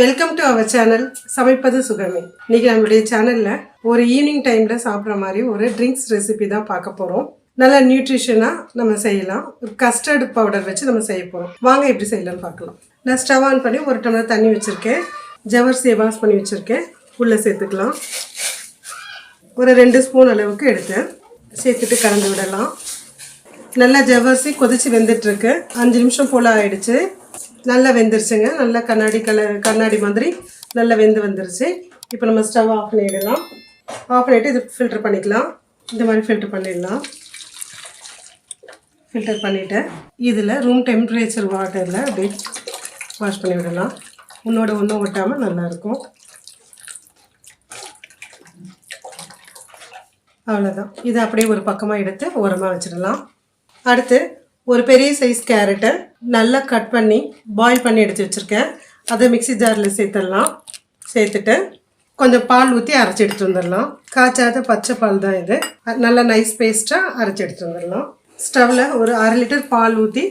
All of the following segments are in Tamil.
வெல்கம் டு அவர் சேனல் சமைப்பது சுகமே. இன்னைக்கு நம்மளுடைய சேனல்ல ஒரு ஈவினிங் டைம்ல சாப்பிட்ற மாதிரி ஒரு ட்ரிங்க்ஸ் ரெசிபி தான் பார்க்க போறோம். நல்ல நியூட்ரிஷனாக நம்ம செய்யலாம். ஒரு கஸ்டர்ட் பவுடர் வச்சு நம்ம செய்ய போகிறோம் வாங்க எப்படி செய்யலாம்னு பார்க்கலாம். நான் ஸ்டவ் ஆன் பண்ணி ஒரு டம்ளர் தண்ணி வச்சுருக்கேன். ஜவர்சியை வாஷ் பண்ணி வச்சுருக்கேன். உள்ளே சேர்த்துக்கலாம். ஒரு ரெண்டு ஸ்பூன் அளவுக்கு எடுத்தேன். சேர்த்துட்டு கலந்து விடலாம். நல்லா ஜவர்சி கொதிச்சு வெந்துட்டு இருக்கு. அஞ்சு நிமிஷம் போல் ஆயிடுச்சு. நல்லா வெந்துருச்சுங்க. நல்லா கண்ணாடி கலர் கண்ணாடி மாதிரி நல்லா வெந்து வந்துருச்சு. இப்போ நம்ம ஸ்டவ் ஆஃப் பண்ணிடலாம். ஆஃப் பண்ணிவிட்டு இது ஃபில்டர் பண்ணிக்கலாம். இந்த மாதிரி ஃபில்டர் பண்ணிடலாம். ஃபில்டர் பண்ணிவிட்டேன் இதில் ரூம் டெம்பரேச்சர் வாட்டரில் அப்படியே வாஷ் பண்ணி விடலாம். உன்னோட ஒன்றும் ஒட்டாமல் நல்லாயிருக்கும் அவ்வளோதான் இதை அப்படியே ஒரு பக்கமாக எடுத்து ஓரமாக வச்சிடலாம். அடுத்து ஒரு பெரிய சைஸ் கேரட்டை நல்லா கட் பண்ணி பாயில் பண்ணி எடுத்து வச்சுருக்கேன். அதை மிக்ஸி ஜாரில் சேர்த்துடலாம். சேர்த்துட்டு கொஞ்சம் பால் ஊற்றி அரைச்சி எடுத்து வந்துடலாம். காய்ச்சாத பச்சை பால் தான் இது. நல்லா நைஸ் பேஸ்ட்டாக அரைச்சி எடுத்து வந்துடலாம். ஸ்டவ்வில் ஒரு அரை லிட்டர் பால் ஊற்றி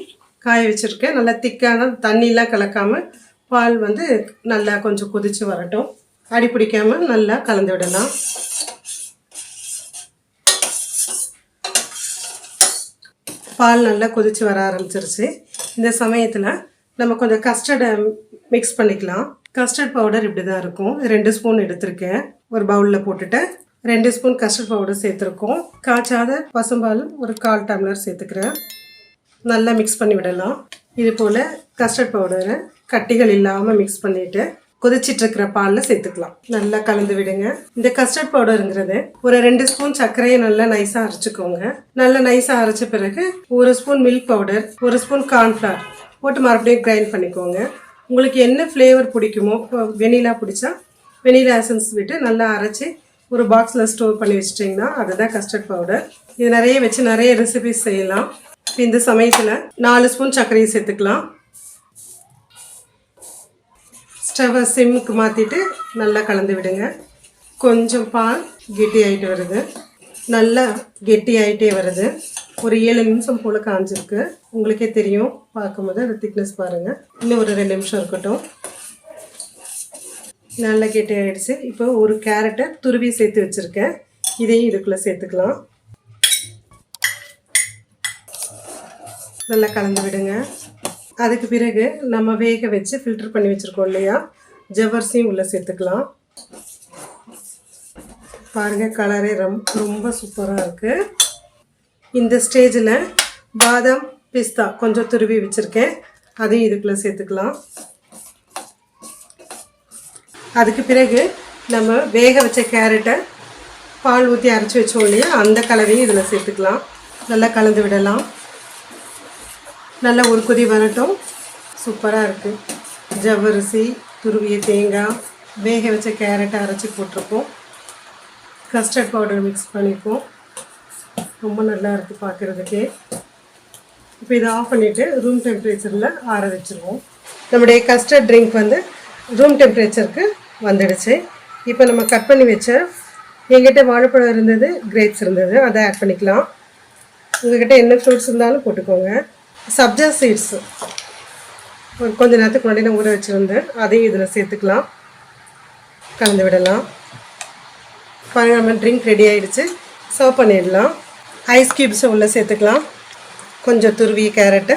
காய வச்சுருக்கேன். நல்லா திக்கான தண்ணியெலாம் கலக்காமல் பால் வந்து நல்லா கொஞ்சம் கொதித்து வரட்டும். அடி பிடிக்காமல் நல்லா கலந்து விடலாம். பால் நல்லா கொதித்து வர ஆரம்பிச்சிருச்சு. இந்த சமயத்தில் நம்ம கொஞ்சம் கஸ்டர்டை மிக்ஸ் பண்ணிக்கலாம். கஸ்டர்ட் பவுடர் இப்படி தான் இருக்கும். ரெண்டு ஸ்பூன் எடுத்திருக்கேன். ஒரு பவுலில் போட்டுட்டு ரெண்டு ஸ்பூன் கஸ்டர்ட் பவுடர் சேர்த்துருக்கோம். காய்ச்சாத பசும்பால் ஒரு கால் டம்ளர் சேர்த்துக்கிறேன். நல்லா மிக்ஸ் பண்ணி விடலாம். இது போல் கஸ்டர்ட் பவுடரை கட்டிகள் இல்லாமல் மிக்ஸ் பண்ணிவிட்டு கொதிச்சிட்டு இருக்கிற பாலில் சேர்த்துக்கலாம். நல்லா கலந்து விடுங்க. இந்த கஸ்டர்ட் பவுடருங்கிறது ஒரு ரெண்டு ஸ்பூன் சர்க்கரையை நல்லா நைஸாக அரைச்சிக்கோங்க. நல்லா நைஸாக அரைச்ச பிறகு ஒரு ஸ்பூன் மில்க் பவுடர் ஒரு ஸ்பூன் கார்ன்ஃப்ளவர் போட்டு மறுபடியும் கிரைண்ட் பண்ணிக்கோங்க. உங்களுக்கு என்ன ஃப்ளேவர் பிடிக்குமோ வெனிலா பிடிச்சா வெனிலா எசன்ஸ் விட்டு நல்லா அரைச்சி ஒரு பாக்ஸில் ஸ்டோர் பண்ணி வச்சிட்டிங்கன்னா அதுதான் கஸ்டர்ட் பவுடர் இது நிறைய வச்சு நிறைய ரெசிபிஸ் செய்யலாம். இந்த சமயத்தில் நாலு ஸ்பூன் சர்க்கரையை சேர்த்துக்கலாம். ஸ்டவ்வை சிம்முக்கு மாற்றிட்டு நல்லா கலந்து விடுங்க. கொஞ்சம் பால் கெட்டி ஆகிட்டு வருது. நல்லா கெட்டி ஆகிட்டே வருது. ஒரு ஏழு நிமிஷம் போல் காஞ்சிருக்கு. உங்களுக்கே தெரியும். பார்க்கும்போது அந்த திக்னஸ் பாருங்கள் இன்னும் ஒரு ரெண்டு நிமிஷம் இருக்கட்டும். நல்லா கெட்டி ஆகிடுச்சு இப்போ ஒரு கேரட்டை துருவி சேர்த்து வச்சுருக்கேன். இதையும் இதுக்குள்ளே சேர்த்துக்கலாம். நல்லா கலந்து விடுங்க. அதுக்கு பிறகு நம்ம வேக வச்சு ஃபில்டர் பண்ணி வச்சுருக்கோம் இல்லையா? ஜவ்வரிசியும் உள்ளே சேர்த்துக்கலாம். பாருங்கள் கலரே ரொம்ப ரொம்ப சூப்பராக இருக்குது இந்த ஸ்டேஜில் பாதாம் பிஸ்தா கொஞ்சம் துருவி வச்சுருக்கேன். அதையும் இதுக்குள்ளே சேர்த்துக்கலாம். அதுக்கு பிறகு நம்ம வேக வச்ச கேரட்டை பால் ஊற்றி அரைச்சி வச்சோம் இல்லையா? அந்த கலவையும் இதில் சேர்த்துக்கலாம். நல்லா கலந்து விடலாம். நல்லா ஒரு கொதி வரட்டும். சூப்பராக இருக்குது ஜவ்வரிசி துருவிய தேங்காய் வேக வச்ச கேரட்டை அரைச்சி போட்டிருப்போம். கஸ்டர்ட் பவுடர் மிக்ஸ் பண்ணியிருக்கோம் ரொம்ப நல்லா இருக்குது பார்க்குறதுக்கே இப்போ இதை ஆஃப் பண்ணிவிட்டு ரூம் டெம்பரேச்சரில் ஆற வச்சுருவோம். நம்முடைய கஸ்டர்ட் ட்ரிங்க் வந்து ரூம் டெம்பரேச்சருக்கு வந்துடுச்சு. இப்போ நம்ம கட் பண்ணி வச்ச எங்கிட்ட வாழைப்பழம் இருந்தது கிரேப்ஸ் இருந்தது அதை ஆட் பண்ணிக்கலாம். உங்கள்கிட்ட என்ன ஃப்ரூட்ஸ் இருந்தாலும் போட்டுக்கோங்க. சப்ஜா சீட்ஸு ஒரு கொஞ்ச நேரத்துக்கு முன்னாடி நான் ஊற வச்சுருந்தேன். அதையும் இதில் சேர்த்துக்கலாம். கலந்து விடலாம். பாருங்கள் நம்ம ட்ரிங்க் ரெடி ஆகிடுச்சு சர்வ் பண்ணிடலாம். ஐஸ் க்யூப்ஸை உள்ளே சேர்த்துக்கலாம். கொஞ்சம் துருவிய கேரட்டு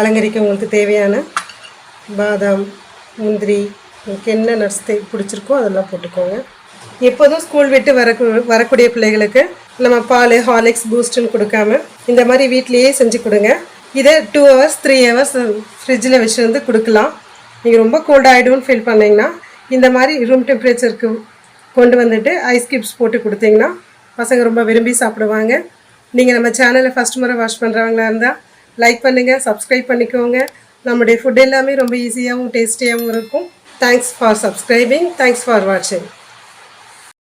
அலங்கரிக்க உங்களுக்கு தேவையான பாதாம் முந்திரி உங்களுக்கு என்ன நட்ஸ் தே பிடிச்சிருக்கோ அதெல்லாம் போட்டுக்கோங்க. எப்போதும் ஸ்கூல் விட்டு வர வரக்கூடிய பிள்ளைகளுக்கு நம்ம பால் ஹார்லிக்ஸ் பூஸ்ட்டுன்னு கொடுக்காம இந்த மாதிரி வீட்லேயே செஞ்சு கொடுங்க. இதே டூ ஹவர்ஸ் த்ரீ ஹவர்ஸ் ஃப்ரிட்ஜில் வச்சுருந்து கொடுக்கலாம். நீங்கள் ரொம்ப கோல்ட் ஆகிடும்னு ஃபீல் பண்ணிங்கன்னா இந்த மாதிரி ரூம் டெம்பரேச்சருக்கு கொண்டு வந்துட்டு ஐஸ் கியூப்ஸ் போட்டு கொடுத்தீங்கன்னா பசங்க ரொம்ப விரும்பி சாப்பிடுவாங்க. நீங்கள் நம்ம சேனலை ஃபஸ்ட் முறை வாஷ் பண்ணுறவங்களா இருந்தால் லைக் பண்ணுங்கள் சப்ஸ்கிரைப் பண்ணிக்கோங்க. நம்முடைய ஃபுட் எல்லாமே ரொம்ப ஈஸியாகவும் டேஸ்டியாகவும் இருக்கும். Thanks for subscribing thanks for வாட்சிங்